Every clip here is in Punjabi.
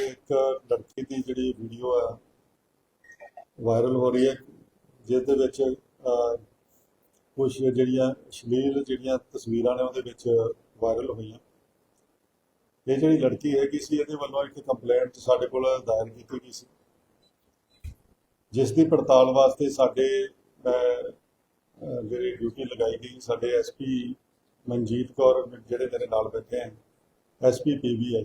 ਇੱਕ ਲੜਕੀ ਦੀ ਜਿਹੜੀ ਵੀਡੀਓ ਆ ਵਾਇਰਲ ਹੋ ਰਹੀ ਹੈ ਜਿਸ ਦੇ ਵਿੱਚ ਕੁਝ ਜਿਹੜੀਆਂ ਅਸ਼ਲੀਲ ਜਿਹੜੀਆਂ ਤਸਵੀਰਾਂ ਨੇ ਉਹਦੇ ਵਿੱਚ ਵਾਇਰਲ ਹੋਈਆਂ। ਇਹ ਜਿਹੜੀ ਲੜਕੀ ਹੈਗੀ ਸੀ ਇਹਦੇ ਵੱਲੋਂ ਇੱਕ ਕੰਪਲੇਂਟ ਸਾਡੇ ਕੋਲ ਦਾਇਰ ਕੀਤੀ ਗਈ ਸੀ। ਜਿਸ ਦੀ ਪੜਤਾਲ ਵਾਸਤੇ ਸਾਡੇ ਅਹ, ਜਿਹੜੀ ਡਿਊਟੀ ਲਗਾਈ ਗਈ ਸਾਡੇ ਐਸਪੀ ਮਨਜੀਤ ਕੌਰ ਜਿਹੜੇ ਮੇਰੇ ਨਾਲ ਬੈਠੇ ਹਨ ਐਸਪੀ ਪੀਬੀਆਈ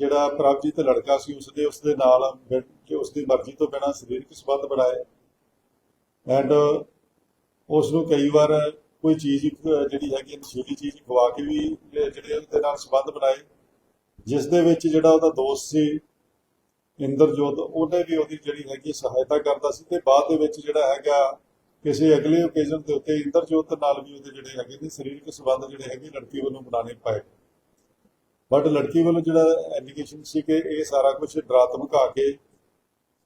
ਜਿਹੜਾ ਪ੍ਰਭਜੀਤ ਲੜਕਾ ਸੀ, ਉਸਦੇ ਉਸਦੇ ਨਾਲ ਮਿਲ ਕੇ ਉਸਦੀ ਮਰਜ਼ੀ ਤੋਂ ਬਿਨਾਂ ਸਰੀਰਕ ਸੰਬੰਧ ਬਣਾਏ। ਐਂਡ ਉਸ ਨੂੰ ਕਈ ਵਾਰ ਕੋਈ ਚੀਜ਼ ਇੱਕ, ਜਿਹੜੀ ਹੈਗੀ ਨਸ਼ੀਲੀ ਚੀਜ਼ ਖਵਾ ਕੇ ਵੀ ਜਿਹੜੇ ਉਹਦੇ ਨਾਲ ਸੰਬੰਧ ਬਣਾਏ। ਜਿਸ ਦੇ ਵਿੱਚ ਜਿਹੜਾ ਉਹਦਾ ਦੋਸਤ ਸੀ, ਇੰਦਰਜੋਤ, ਉਹਨੇ ਵੀ ਉਹਦੀ ਜਿਹੜੀ ਹੈਗੀ ਸਹਾਇਤਾ ਕਰਦਾ ਸੀ। ਤੇ ਬਾਅਦ ਦੇ ਵਿੱਚ ਜਿਹੜਾ ਹੈਗਾ, ਕਿਸੇ ਅਗਲੇ ਓਕੇਜ਼ਨ ਦੇ ਉੱਤੇ ਇੰਦਰਜੋਤ ਨਾਲ ਵੀ ਉਹਦੇ ਜਿਹੜੇ ਹੈਗੇ ਨੇ ਸਰੀਰਕ ਸੰਬੰਧ ਜਿਹੜੇ ਹੈਗੇ, ਲੜਕੀ ਵੱਲੋਂ ਬਣਾਉਣੇ ਪਏ। ਬਟ ਲੜਕੀ ਵੱਲੋਂ ਜਿਹੜਾ ਐਲੀਗੇਸ਼ਨ ਸੀ ਕਿ ਇਹ ਸਾਰਾ ਕੁਝ ਡਰਾ ਧਮਕਾ ਕੇ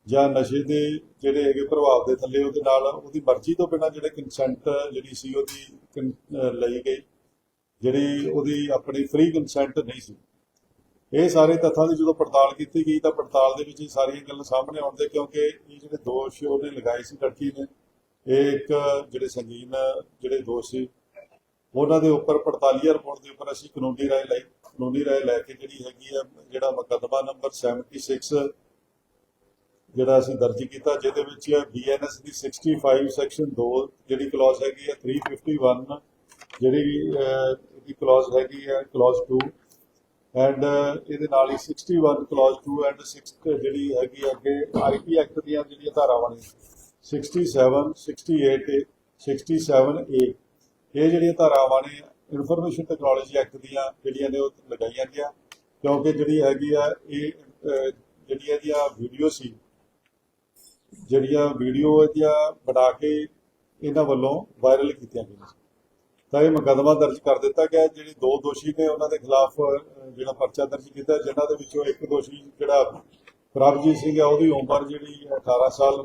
ਜਾਂ ਨਸ਼ੇ ਦੇ ਜਿਹੜੇ ਹੈਗੇ ਪ੍ਰਭਾਵ ਦੇ ਥੱਲੇ ਉਹਦੇ ਨਾਲ ਉਹਦੀ ਮਰਜ਼ੀ ਤੋਂ ਬਿਨਾਂ ਜਿਹੜੇ ਕੰਸੈਂਟ ਜਿਹੜੀ ਸੀ ਉਹਦੀ ਲਈ ਗਈ, ਜਿਹੜੀ ਉਹਦੀ ਆਪਣੀ ਫ੍ਰੀ ਕੰਸੈਂਟ ਨਹੀਂ ਸੀ। ਇਹ ਸਾਰੇ ਤੱਥਾਂ ਦੀ ਜਦੋਂ ਪੜਤਾਲ ਕੀਤੀ ਗਈ ਤਾਂ ਪੜਤਾਲ ਦੇ ਵਿੱਚ ਇਹ ਸਾਰੀਆਂ ਗੱਲਾਂ ਸਾਹਮਣੇ ਆਉਂਦੇ ਕਿਉਂਕਿ ਇਹ ਜਿਹੜੇ ਦੋਸ਼ ਉਹਨੇ ਲਗਾਏ ਸੀ, ਲੜਕੀ ਨੇ, ਇਹ ਇੱਕ ਜਿਹੜੇ ਸੰਗੀਨ ਜਿਹੜੇ ਦੋਸ਼ ਸੀ ਉਹਨਾਂ ਦੇ ਉੱਪਰ ਪੜਤਾਲੀਆ ਰਿਪੋਰਟ ਦੇ ਉੱਪਰ ਅਸੀਂ ਕਾਨੂੰਨੀ ਰਾਏ ਲਈ। ਕਾਨੂੰਨੀ ਰਾਏ ਲੈ ਕੇ ਜਿਹੜੀ ਹੈਗੀ ਆ ਜਿਹੜਾ ਮੁਕੱਦਮਾ ਨੰਬਰ 76 ਜਿਹੜਾ ਅਸੀਂ ਦਰਜ ਕੀਤਾ ਜਿਹਦੇ ਵਿੱਚ ਬੀਐਨਐਸ ਦੀ 65 ਸੈਕਸ਼ਨ 2 ਜਿਹੜੀ ਕਲੌਜ਼ ਹੈਗੀ ਹੈ 351 ਜਿਹੜੀ ਅਹ, ਇਹਦੀ ਕਲੌਜ਼ ਹੈਗੀ ਹੈ ਕਲੌਜ਼ 2 ਐਂਡ ਇਹਦੇ ਨਾਲ ਹੀ 61 ਕਲੌਜ਼ 2 ਐਂਡ 6 ਜਿਹੜੀ ਹੈਗੀ ਹੈ ਅੱਗੇ ਆਈਪੀ ਐਕਟ ਦੀਆਂ ਜਿਹੜੀਆਂ ਧਾਰਾਵਾਂ ਨੇ 67 68 67 ਏ ਇਹ ਜਿਹੜੀਆਂ ਧਾਰਾਵਾਂ ਨੇ ਇਨਫੋਰਮੇਸ਼ਨ ਟੈਕਨੋਲੋਜੀ ਐਕਟ ਦੀਆਂ ਜਿਹੜੀਆਂ ਨੇ, ਉਹ ਲਗਾਈਆਂ ਗਿਆ ਕਿਉਂਕਿ ਜਿਹੜੀ ਹੈਗੀ ਆ, ਇਹ ਜਿਹੜੀਆਂ ਇਹਦੀਆਂ ਵੀਡੀਓ ਸੀ, ਜਿਹੜੀਆਂ ਵੀਡੀਓ ਇਹਦੀਆਂ ਬਣਾ ਕੇ ਇਹਨਾਂ ਵੱਲੋਂ ਵਾਇਰਲ ਕੀਤੀਆਂ ਗਈਆਂ ਤਾਂ ਇਹ ਮੁਕੱਦਮਾ ਦਰਜ ਕਰ ਦਿੱਤਾ ਗਿਆ। ਜਿਹੜੇ ਦੋ ਦੋਸ਼ੀ ਨੇ, ਉਹਨਾਂ ਦੇ ਖਿਲਾਫ ਜਿਹੜਾ ਪਰਚਾ ਦਰਜ ਕੀਤਾ, ਜਿਨ੍ਹਾਂ ਦੇ ਵਿੱਚੋਂ ਇੱਕ ਦੋਸ਼ੀ ਜਿਹੜਾ ਪ੍ਰਭਜੀਤ ਸਿੰਘ ਹੈ ਉਹਦੀ ਉਮਰ ਜਿਹੜੀ ਹੈ 18 ਸਾਲ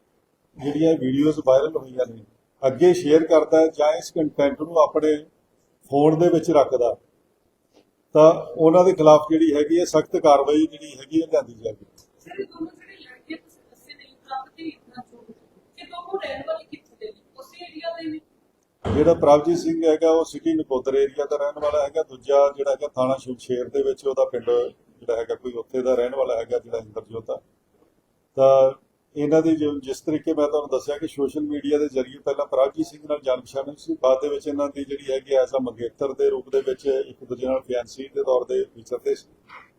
ਜਿਹੜੀਆਂ ਵੀਡੀਓਜ਼ ਵਾਇਰਲ ਹੋਈਆਂ ਨੇ ਅੱਗੇ ਸ਼ੇਅਰ ਕਰਦਾ ਜਾਂ ਇਸ ਕੰਟੈਂਟ ਨੂੰ ਆਪਣੇ ਫੋਨ ਦੇ ਵਿੱਚ ਰੱਖਦਾ ਤਾਂ ਉਹਨਾਂ ਦੇ ਖਿਲਾਫ ਜਿਹੜੀ ਹੈਗੀ ਹੈ ਸਖਤ ਕਾਰਵਾਈ ਜਿਹੜੀ ਹੈਗੀ ਹੈ ਲਿਆਂਦੀ ਜਾਵੇਗੀ। ਜਿਹੜੇ ਪ੍ਰਭਜੀਤ ਸਿੰਘ ਹੈਗਾ ਉਹ ਸਿਟੀ ਨਕੋਦਰ ਏਰੀਆ ਦਾ ਰਹਿਣ ਵਾਲਾ ਹੈਗਾ ਦੂਜਾ ਜਿਹੜਾ ਹੈਗਾ ਥਾਣਾ ਸ਼ਮਸ਼ੇਰ ਦੇ ਵਿੱਚ ਉਹਦਾ ਪਿੰਡ ਜਿਹੜਾ ਹੈਗਾ ਕੋਈ ਉੱਥੇ ਦਾ ਰਹਿਣ ਵਾਲਾ ਹੈਗਾ ਜਿਹੜਾ ਇੰਦਰਜੋਤ ਆ। ਤਾਂ ਇਹਨਾਂ ਦੇ ਜਿਸ ਤਰੀਕੇ ਮੈਂ ਤੁਹਾਨੂੰ ਦੱਸਿਆ ਕਿ ਸੋਸ਼ਲ ਮੀਡੀਆ ਦੇ ਜ਼ਰੀਏ ਪਹਿਲਾਂ ਪ੍ਰਭਜੀਤ ਸਿੰਘ ਨਾਲ ਜਾਣ ਪਛਾਣ ਸੀ, ਬਾਅਦ ਦੇ ਵਿੱਚ ਇਹਨਾਂ ਦੀ ਜਿਹੜੀ ਹੈਗੀ ਐਸਾ ਮੰਗੇਤਰ ਦੇ ਰੂਪ ਦੇ ਵਿੱਚ ਇੱਕ ਦੂਜੇ ਨਾਲ ਫਿਆਂਸੀ ਦੇ ਤੌਰ ਤੇ ਵਿਚਰਦੇ ਸੀ।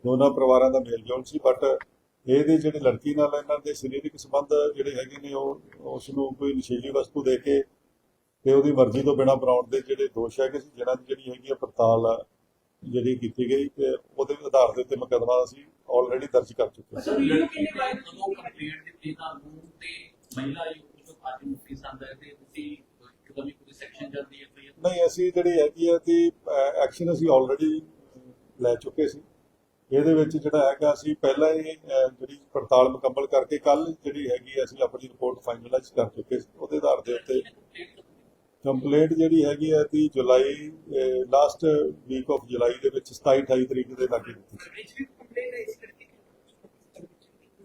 ਦੋਨਾਂ ਪਰਿਵਾਰਾਂ ਦਾ ਮੇਲ ਜੋਲ ਸੀ ਬਟ ਇਹਦੇ ਜਿਹੜੇ ਲੜਕੀ ਨਾਲ ਇਹਨਾਂ ਦੇ ਸਰੀਰਕ ਸੰਬੰਧ ਜਿਹੜੇ ਹੈਗੇ ਨੇ, ਉਹ ਉਸ ਨੂੰ ਕੋਈ ਨਸ਼ੀਲੀ ਵਸਤੂ ਦੇ ਕੇ ਤੇ ਉਹਦੀ ਮਰਜ਼ੀ ਤੋਂ ਬਿਨਾਂ ਬਣਾਉਣ ਦੇ ਜਿਹੜੇ ਦੋਸ਼ ਹੈਗੇ ਸੀ ਜਿਹਨਾਂ ਦੀ ਜਿਹੜੀ ਹੈਗੀ ਆ ਪੜਤਾਲ ਜਿਹੜੀ ਕੀਤੀ ਗਈ, ਤੇ ਉਹਦੇ ਆਧਾਰ ਦੇ ਉੱਤੇ ਮੁਕੱਦਮਾ ਸੀ। ਆਲਰੇਡੀ ਦਰਜ ਕਰ ਚੁੱਕੇ ਹਾਂ ਅੱਛਾ ਵੀਡੀਓ ਕਿੰਨੇ ਵਾਇਰਲ ਜਦੋਂ ਕੰਪਲੇਂਟ ਦਿੱਤੀ ਤੁਹਾਨੂੰ ਤੇ ਮਹਿਲਾ ਆਯੋਗ ਤੋਂ ਪਾਰਟੀ ਮੁਕਤੀ ਸੰਦ ਹੈ ਤੇ ਤੁਸੀਂ ਇੱਕਦਮ ਹੀ ਹੈ ਨਹੀਂ ਅਸੀਂ ਜਿਹੜੀ ਹੈਗੀ ਆ ਕਿ ਐਕਸ਼ਨ ਅਸੀਂ ਆਲਰੇਡੀ ਲੈ ਚੁੱਕੇ ਸੀ। ਇਹਦੇ ਵਿੱਚ ਜਿਹੜਾ ਹੈਗਾ ਅਸੀਂ ਪਹਿਲਾਂ ਹੀ ਜਿਹੜੀ ਪੜਤਾਲ ਮੁਕੰਮਲ ਕਰਕੇ ਕੱਲ ਜਿਹੜੀ ਹੈਗੀ ਅਸੀਂ ਆਪਣੀ ਰਿਪੋਰਟ ਫਾਈਨਲਾਈਜ਼ ਕਰ ਚੁੱਕੇ ਸੀ। ਉਹਦੇ ਆਧਾਰ ਦੇ ਉੱਤੇ ਕੰਪਲੇਂਟ ਜਿਹੜੀ ਹੈਗੀ ਆ ਦੀ July last week of July ਦੇ ਵਿੱਚ 27 28 ਤਰੀਕ ਦੇ ਲਾਗੇ ਦਿੱਤੀ। ਸੀ ਵਿੱਚ ਵੀ ਕੰਪਲੇਂਟ ਇਸ ਕਰਕੇ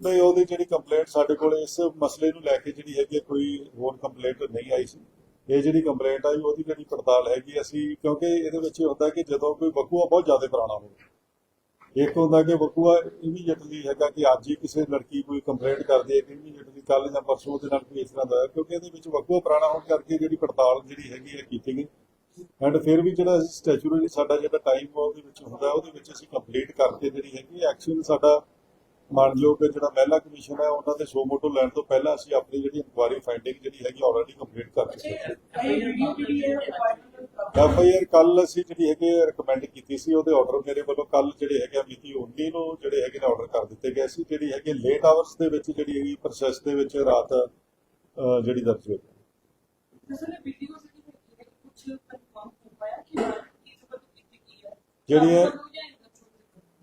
ਨਹੀਂ, ਉਹਦੀ ਜਿਹੜੀ ਕੰਪਲੇਂਟ ਸਾਡੇ ਕੋਲ ਇਸ ਮਸਲੇ ਨੂੰ ਲੈ ਕੇ ਜਿਹੜੀ ਹੈਗੀ ਕੋਈ ਹੋਰ ਕੰਪਲੇਂਟ ਨਹੀਂ ਆਈ ਸੀ। ਇਹ ਜਿਹੜੀ ਕੰਪਲੇਂਟ ਆਈ, ਉਹਦੀ ਜਿਹੜੀ ਪੜਤਾਲ ਹੈਗੀ ਅਸੀਂ ਕਿਉਂਕਿ ਇਹਦੇ ਵਿੱਚ ਇਹ ਹੁੰਦਾ ਕਿ ਜਦੋਂ ਕੋਈ ਵਕੂਆ ਬਹੁਤ ਜ਼ਿਆਦਾ ਪੁਰਾਣਾ ਹੋਵੇ। ਇੱਕ ਹੁੰਦਾ ਕਿ ਵਕੂਆ ਇਮੀਡੀਏਟਲੀ ਹੈਗਾ ਕਿ ਅੱਜ ਹੀ ਕਿਸੇ ਲੜਕੀ ਕੋਈ ਕੰਪਲੇਂਟ ਕਰਦੀ ਹੈ ਕਿ ਇਮੀਡੀਏਟਲੀ ਕੱਲ ਜਾਂ ਪਰਸੋਂ ਉਹਦੇ ਨਾਲ ਕੋਈ ਇਸ ਤਰ੍ਹਾਂ ਦਾ, ਕਿਉਂਕਿ ਇਹਦੇ ਵਿੱਚ ਵਕੂਆ ਪੁਰਾਣਾ ਹੋਣ ਕਰਕੇ ਜਿਹੜੀ ਪੜਤਾਲ ਜਿਹੜੀ ਹੈਗੀ ਹੈ ਕੀਤੀ ਗਈ। ਐਂਡ ਫਿਰ ਵੀ ਜਿਹੜਾ ਸਟੈਚੂਰੀ ਸਾਡਾ ਜਿਹੜਾ ਟਾਈਮ ਉਹਦੇ ਵਿੱਚ ਹੁੰਦਾ, ਉਹਦੇ ਵਿੱਚ ਅਸੀਂ ਕੰਪਲੀਟ ਕਰਕੇ ਜਿਹੜੀ ਹੈਗੀ ਐਕਸ਼ਨ ਸਾਡਾ ਮਾਨਯੋਗ ਜਿਹੜਾ ਮਹਿਲਾ ਕਮਿਸ਼ਨ ਹੈ ਉਹਨਾਂ ਦੇ ਸੋ ਮੋਟੋ ਲੈਣ ਤੋਂ ਪਹਿਲਾਂ ਅਸੀਂ ਆਪਣੀ ਜਿਹੜੀ ਇਨਕੁਆਇਰੀ ਫਾਈਂਡਿੰਗ ਜਿਹੜੀ ਹੈਗੀ ਆਲਰੇਡੀ ਕੰਪਲੀਟ ਕਰ ਚੁੱਕੇ ਹਾਂ। ਅੱਛਾ ਇਹ ਵੀਡੀਓ ਜਿਹੜੀ ਹੈ ਵਾਇਰਲ ਐਫ ਆਈ ਆਰ ਕੱਲ ਅਸੀਂ ਜਿਹੜੀ ਹੈਗੇ ਰეკਮੈਂਡ ਕੀਤੀ ਸੀ ਉਹਦੇ ਆਰਡਰ ਮੇਰੇ ਵੱਲੋਂ ਕੱਲ ਜਿਹੜੇ ਹੈਗੇ ਮਿਤੀ 19 ਨੂੰ ਜਿਹੜੇ ਹੈਗੇ ਨੇ ਆਰਡਰ ਕਰ ਦਿੱਤੇ ਗਏ ਸੀ ਜਿਹੜੀ ਹੈਗੀ ਲੇਟ ਆਵਰਸ ਦੇ ਵਿੱਚ ਜਿਹੜੀ ਹੈਗੀ ਪ੍ਰੋਸੈਸ ਦੇ ਵਿੱਚ ਰਾਤ ਜਿਹੜੀ ਦਰਜ ਹੋਈ। ਅਸਲ ਵਿੱਚ ਵੀਡੀਓ ਜਿਹੜੀ ਹੈਗੀ ਹੈ ਕੁਝ ਕਨਫਰਮ ਹੋ ਪਾਇਆ ਕਿ ਇਸ ਪਰ ਕੀਤੀ ਕੀ ਹੈ? ਜਿਹੜੀ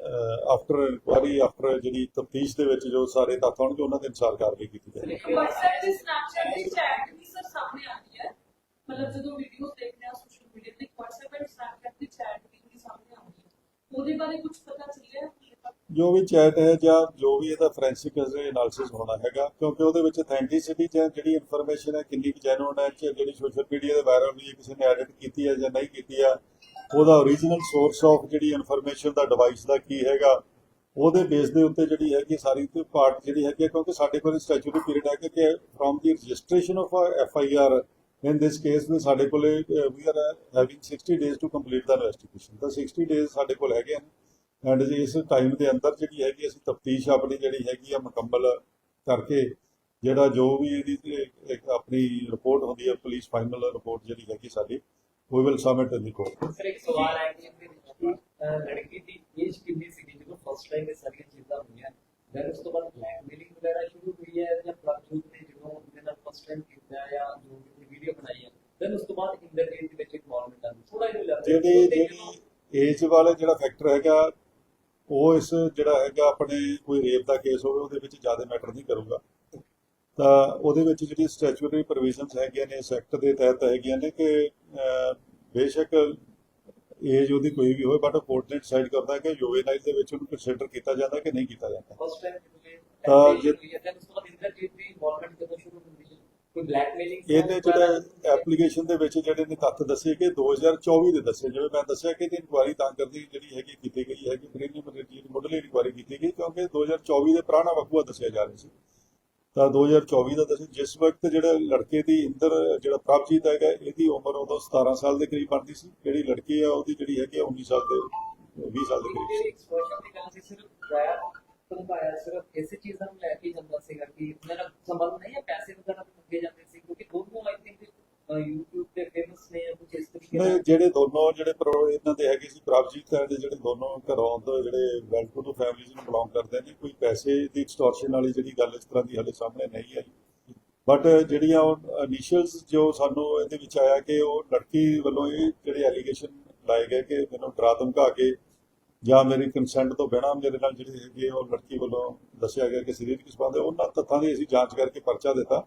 ਆਫਟਰ ਇਨਕੁਆਰੀ ਆਫਟਰ ਜਿਹੜੀ ਤਫਤੀਸ਼ ਦੇ ਵਿੱਚ ਜੋ ਸਾਰੇ ਤੱਥ ਹੋਣਗੇ ਉਹਨਾਂ ਦੇ ਅਨੁਸਾਰ ਕਾਰਵਾਈ ਕੀਤੀ ਜਾਏਗੀ। WhatsApp ਤੇ Snapchat ਦੀ ਚੈਟ ਵੀ ਸਰ ਸਾਹਮਣੇ ਆ ਰਹੀ ਹੈ। ਮਤਲਬ ਜਦੋਂ ਵੀਡੀਓਜ਼ ਦੇਖਦੇ ਆ ਸੋਸ਼ਲ ਮੀਡੀਆ ਤੇ WhatsApp ਤੇ Snapchat ਦੀ ਚੈਟ ਵੀ ਸਾਹਮਣੇ ਆ ਰਹੀ ਹੈ। ਉਹਦੇ ਬਾਰੇ ਕੁਝ ਪਤਾ ਚੱਲਿਆ? ਜੋ ਵੀ ਚੈਟ ਹੈ ਜਾਂ ਜੋ ਵੀ ਇਹਦਾ ਫੋਰੈਂਸਿਕ ਐਨਾਲਿਸਿਸ ਹੋਣਾ ਹੈਗਾ ਕਿਉਂਕਿ ਉਹਦੇ ਵਿੱਚ ਅਥੈਂਟਿਸਿਟੀ ਜਾਂ ਜਿਹੜੀ ਇਨਫੋਰਮੇਸ਼ਨ ਹੈ ਕਿੰਨੀ ਕੁ ਜੈਨੂਨ ਹੈ ਕਿ ਜਿਹੜੀ ਸੋਸ਼ਲ ਮੀਡੀਆ ਤੇ ਵਾਇਰਲ ਹੋਈ ਹੈ ਕਿਸੇ ਨੇ ਐਡਿਟ ਕੀਤੀ ਹੈ ਜਾਂ ਨਹੀਂ ਕੀਤੀ ਹੈ ਉਹਦਾ ਓਰੀਜਨਲ ਸੋਰਸ ਆਫ ਜਿਹੜੀ ਇਨਫੋਰਮੇਸ਼ਨ ਦਾ ਡਿਵਾਈਸ ਦਾ ਕੀ ਹੈਗਾ ਉਹਦੇ ਬੇਸ ਦੇ ਉੱਤੇ ਜਿਹੜੀ ਹੈਗੀ ਸਾਰੀ ਤੇ ਪਾਰਟ ਜਿਹੜੀ ਹੈਗੀ ਹੈ, ਕਿਉਂਕਿ ਸਾਡੇ ਕੋਲ ਸਟੈਚੂਰੀ ਪੀਰੀਅਡ ਹੈ ਕਿ from the registration of F I R in this case ਦੇ ਸਾਡੇ ਕੋਲ we are having 60 days to complete the investigation ਤਾਂ 60 ਡੇਜ਼ ਸਾਡੇ ਕੋਲ ਹੈਗੇ ਹਨ ਐਂਡ ਇਸ ਟਾਈਮ ਦੇ ਅੰਦਰ ਜਿਹੜੀ ਹੈਗੀ ਅਸੀਂ ਤਫਤੀਸ਼ ਆਪਣੀ ਜਿਹੜੀ ਹੈਗੀ ਆ ਮੁਕੰਮਲ ਕਰਕੇ ਜਿਹੜਾ ਜੋ ਵੀ ਇਹਦੀ ਆਪਣੀ ਰਿਪੋਰਟ ਹੁੰਦੀ ਹੈ ਪੁਲਿਸ ਫਾਈਨਲ ਰਿਪੋਰਟ ਜਿਹੜੀ ਹੈਗੀ ਸਾਡੀ we will submit in the court sir ਇੱਕ ਸਵਾਲ ਹੈ ਕਿ ਅਹ, ਲੜਕੀ ਦੀ ਏਜ ਕਿੰਨੀ ਸੀ ਜਦੋਂ ਫਸਟ ਟਾਈਮ ਇਹ ਸਾਰੀਆਂ ਚੀਜ਼ਾਂ ਹੋਈਆਂ ਫਿਰ ਉਸ ਤੋਂ ਬਾਅਦ ਬਲੈਕਮੇਲਿੰਗ ਵਗੈਰਾ ਸ਼ੁਰੂ ਹੋਈ ਹੈ ਜਾਂ ਪ੍ਰਭਜੋਤ ਨੇ ਜਦੋਂ ਉਹਦੇ ਨਾਲ ਫਸਟ ਟਾਈਮ ਕੀਤਾ ਜਾਂ ਜੋ ਵੀ ਵੀਡੀਓ ਬਣਾਈ ਹੈ ਫਿਰ ਉਸ ਤੋਂ ਬਾਅਦ ਇੰਦਰਜੀਤ ਦੇ ਵਿੱਚ ਇਨਵੋਲਵਮੈਂਟ ਆ ਥੋੜਾ ਜਿਹਾ ਲੱਗਦਾ ਜਿਹੜੀ ਜਿਹੜੀ ਏਜ ਵਾਲੇ ਜਿਹੜਾ ਫੈਕਟਰ ਹੈਗਾ ਉਹ ਇਸ ਜਿਹੜਾ ਹੈਗਾ ਆਪਣੇ ਕੋਈ ਰੇਪ ਦਾ ਕੇਸ ਹੋਵੇ ਉਹਦੇ ਵਿੱਚ ਜ਼ਿਆਦਾ ਮੈਟਰ ਨਹੀਂ ਕਰੂਗਾ। ਤਾਂ ਉਹਦੇ ਵਿੱਚ ਜਿਹੜੀ ਸਟੈਚੂਟਰੀ ਪ੍ਰੋਵੀਜ਼ਨਸ ਹੈਗੀਆਂ ਨੇ ਇਸ ਐਕਟ ਦੇ ਤਹਿਤ ਹੈਗੀਆਂ ਨੇ ਕਿ ਬੇਸ਼ੱਕ ਏਜ ਉਹਦੀ ਕੋਈ ਵੀ ਹੋਵੇ ਬਟ ਕੋਰਟ ਨੇ ਡਿਸਾਈਡ ਕਰਦਾ ਹੈ ਕਿ ਜੁਵੇਨਾਈਲ ਦੇ ਵਿੱਚ ਉਹਨੂੰ ਕੰਸੀਡਰ ਕੀਤਾ ਜਾਂਦਾ ਕਿ ਨਹੀਂ ਕੀਤਾ ਜਾਂਦਾ। ਫਸਟ ਟਾਈਮ ਤਾਂ ਜੇ- ਹੈ ਉਸ ਤੋਂ ਬਾਅਦ ਇੰਦਰਜੀਤ ਦੀ ਇਨਵੋਲਵਮੈਂਟ ਕਦੋਂ ਸ਼ੁਰੂ ਹੁੰਦੀ ਹੈ ਕੋਈ ਬਲੈਕਮੇਲਿੰਗ ਇਹਦੇ ਜਿਹੜਾ ਐਪਲੀਕੇਸ਼ਨ ਦੇ ਵਿੱਚ ਜਿਹੜੇ ਨੇ ਤੱਥ ਦੱਸੇ ਕਿ 2024 ਦੇ ਦੱਸੇ ਜਿਵੇਂ ਮੈਂ ਦੱਸਿਆ ਕਿ ਇਹਦੀ ਇਨਕੁਆਇਰੀ ਤਾਂ ਕਰਦੀ ਜਿਹੜੀ ਹੈਗੀ ਕੀਤੀ ਗਈ ਹੈਗੀ ਪ੍ਰੀਲਿਮਿਨਰੀ ਜਿਹੜੀ ਮੁੱਢਲੀ ਕੀਤੀ ਗਈ ਕਿਉਂਕਿ 2024 ਦੇ ਪੁਰਾਣਾ ਵਕੂਆ ਦੱਸਿਆ ਜਾ ਰਿਹਾ ਸੀ। ਤਾਂ 2024 ਦਾ ਦੱਸਿਆ ਜਿਸ ਵਕਤ ਜਿਹੜਾ ਲੜਕੇ ਦੀ ਇੰਦਰ, ਜਿਹੜਾ ਪ੍ਰਭਜੀਤ ਹੈਗਾ, ਇਹਦੀ ਉਮਰ ਉਦੋਂ 17 ਸਾਲ ਦੇ ਕਰੀਬ ਬਣਦੀ ਸੀ। ਜਿਹੜੀ ਲੜਕੀ ਆ, ਉਹਦੀ ਜਿਹੜੀ ਹੈਗੀ 19 ਸਾਲ ਦੇ 20 ਸਾਲ ਦੇ ਕਰੀਬ ਐਕਸਪੋਜ਼ਰ ਦੀ ਗੱਲ ਸੀ, ਸਿਰਫ ਰਾਇਆ ਧਮਕਾਇਆ ਸਿਰਫ ਇਸੇ ਚੀਜ਼ਾਂ ਨੂੰ ਲੈ ਕੇ ਜਾਂਦਾ ਸੀਗਾ ਕਿ ਮੇਰਾ ਸੰਬੰਧ ਨਹੀਂ ਹੈ, ਪੈਸੇ ਵਗੈਰਾ ਮੰਗੇ ਜਾਂਦੇ ਸੀ, ਕਿਉਂਕਿ ਦੋਨੋਂ ਆਈ ਥਿੰਕ YouTube ਤੇ ਫੇਮਸ ਨੇ ਜਾਂ ਕੁਝ ਇਸ ਤਰੀਕੇ ਨਹੀਂ ਨਾਲ? ਜਿਹੜੇ ਦੋਨੋਂ ਜਿਹੜੇ ਇਹਨਾਂ ਦੇ ਹੈਗੇ ਸੀ ਪ੍ਰਭਜੀਤ ਹੈ ਦੇ ਜਿਹੜੇ ਦੋਨੋਂ ਘਰੋਂ ਤੋਂ ਜਿਹੜੇ ਵੈਲ ਟੂ ਫੈਮਿਲੀਜ਼ ਨੂੰ ਬਿਲੋਂਗ ਕਰਦੇ ਨੇ ਕੋਈ ਪੈਸੇ ਦੀ ਐਕਸਟੋਰਸ਼ਨ ਵਾਲੀ ਜਿਹੜੀ ਗੱਲ ਇਸ ਤਰ੍ਹਾਂ ਦੀ ਹਲੇ ਸਾਹਮਣੇ ਨਹੀਂ ਆਈ। ਬਟ ਜਿਹੜੀਆਂ ਉਹ ਇਨੀਸ਼ੀਅਲਸ ਜੋ ਸਾਨੂੰ ਇਹਦੇ ਵਿੱਚ ਆਇਆ ਕਿ ਉਹ ਲੜਕੀ ਵੱਲੋਂ ਇਹ ਜਿਹੜੇ ਐਲੀਗੇਸ਼ਨ ਲਾਏ ਗਏ ਕਿ ਮੈਨੂੰ ਡਰਾ ਧਮਕਾ ਕੇ ਜਾਂ ਮੇਰੀ ਕੰਸੈਂਟ ਤੋਂ ਬਿਨਾਂ ਮੇਰੇ ਨਾਲ ਜਿਹੜੇ ਹੈਗੇ ਉਹ ਲੜਕੀ ਵੱਲੋਂ ਦੱਸਿਆ ਗਿਆ ਕਿ ਸਰੀਰਕ ਸੰਬੰਧ ਹੈ ਉਹਨਾਂ ਤੱਥਾਂ ਦੀ ਅਸੀਂ ਜਾਂਚ ਕਰਕੇ ਪਰਚਾ ਦਿੱਤਾ।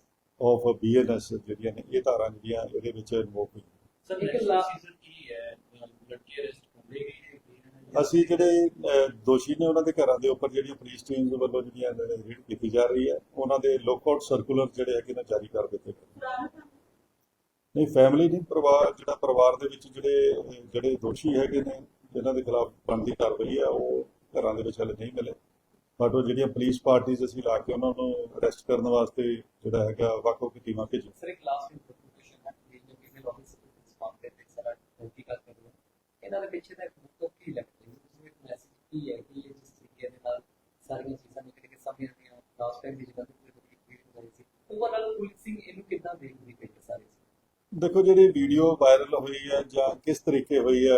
ਆਫ ਬੀਐਨਐਸ ਜਿਹੜੀਆਂ ਨੇ ਇਹ ਧਾਰਾਂ ਜਿਹੜੀਆਂ ਇਹਦੇ ਵਿੱਚ ਇਨਵੋਕ ਹੋਈਆਂ। ਸਰ ਇੱਕ ਲਾਸਟ ਕੀ ਹੈ? ਲੜਕੀ ਅਰੈਸਟ ਹੁੰਦੀ ਗਈ ਹੈ ਅਸੀਂ ਜਿਹੜੇ ਦੋਸ਼ੀ ਨੇ ਉਹਨਾਂ ਦੇ ਘਰਾਂ ਦੇ ਉੱਪਰ ਜਿਹੜੀਆਂ ਪੁਲਿਸ ਟੀਮਸ ਵੱਲੋਂ ਜਿਹੜੀਆਂ ਰੇਡ ਕੀਤੀ ਜਾ ਰਹੀ ਹੈ ਉਹਨਾਂ ਦੇ ਲੁੱਕਆਊਟ ਸਰਕੂਲਰ ਜਿਹੜੇ ਹੈਗੇ ਨੇ ਜਾਰੀ ਕਰ ਦਿੱਤੇ ਗਏ। ਨਹੀਂ ਫੈਮਿਲੀ ਨਹੀਂ ਪਰਿਵਾਰ ਜਿਹੜਾ ਪਰਿਵਾਰ ਦੇ ਵਿੱਚ ਜਿਹੜੇ ਜਿਹੜੇ ਦੋਸ਼ੀ ਹੈਗੇ ਨੇ ਜਿਨ੍ਹਾਂ ਦੇ ਖਿਲਾਫ ਬਣਦੀ ਕਾਰਵਾਈ ਹੈ ਉਹ ਘਰਾਂ ਦੇ ਵਿੱਚ ਹਲੇ ਨਹੀਂ ਮਿਲੇ। ਬਟ ਉਹ ਜਿਹੜੀਆਂ ਪੁਲਿਸ ਪਾਰਟੀਆਂ ਅਸੀਂ ਲਾ ਕੇ ਉਹਨਾਂ ਨੂੰ ਅਰੈਸਟ ਕਰਨ ਵਾਸਤੇ ਜਿਹੜਾ ਹੈਗਾ ਵੱਖ-ਵੱਖ ਟੀਮਾਂ ਭੇਜੀ ਸਰ ਇੱਕ ਲਾਸਟ ਇਨਫੋਰਮੇਸ਼ਨ ਹੈ ਕਿ ਜੋ ਫੀਮੇਲ ਆਫਿਸਰ ਇਸ ਕੰਮ ਦੇ ਵਿੱਚ ਸਾਰਾ ਡਿਊਟੀ ਕਰ ਰਹੇ ਇਹਨਾਂ ਦੇ ਪਿੱਛੇ ਦਾ ਮੁੱਖ ਕੀ ਲੱਗਦਾ ਹੈ? ਇੱਕ ਮੈਸੇਜ ਕੀ ਹੈ ਕਿ ਇਹ ਜਿਸ ਤਰੀਕੇ ਦੇ ਨਾਲ ਸਾਰੀਆਂ ਚੀਜ਼ਾਂ ਨਿਕਲ ਕੇ ਸਾਹਮਣੇ ਆਉਂਦੀਆਂ ਲਾਸਟ ਟਾਈਮ ਦੀ ਜਿਹੜਾ ਓਵਰਆਲ ਪੁਲਿਸਿੰਗ ਇਹਨੂੰ ਕਿੱਦਾਂ ਦੇਖਦੀ ਪਈ ਸਾਰੀ ਦੇਖੋ ਜਿਹੜੀ ਵੀਡੀਓ ਵਾਇਰਲ ਹੋਈ ਹੈ ਜਾਂ ਕਿਸ ਤਰੀਕੇ ਹੋਈ ਹੈ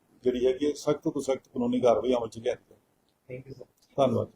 ਜਿਹੜੀ ਹੈਗੀ ਸਖਤ ਤੋਂ ਸਖਤ ਕਾਨੂੰਨੀ ਕਾਰਵਾਈ ਅਮਲ ਚ ਲਿਆਂਦੀ ਜਾਵੇ। ਥੈਂਕ ਯੂ ਸਰ ਧੰਨਵਾਦ।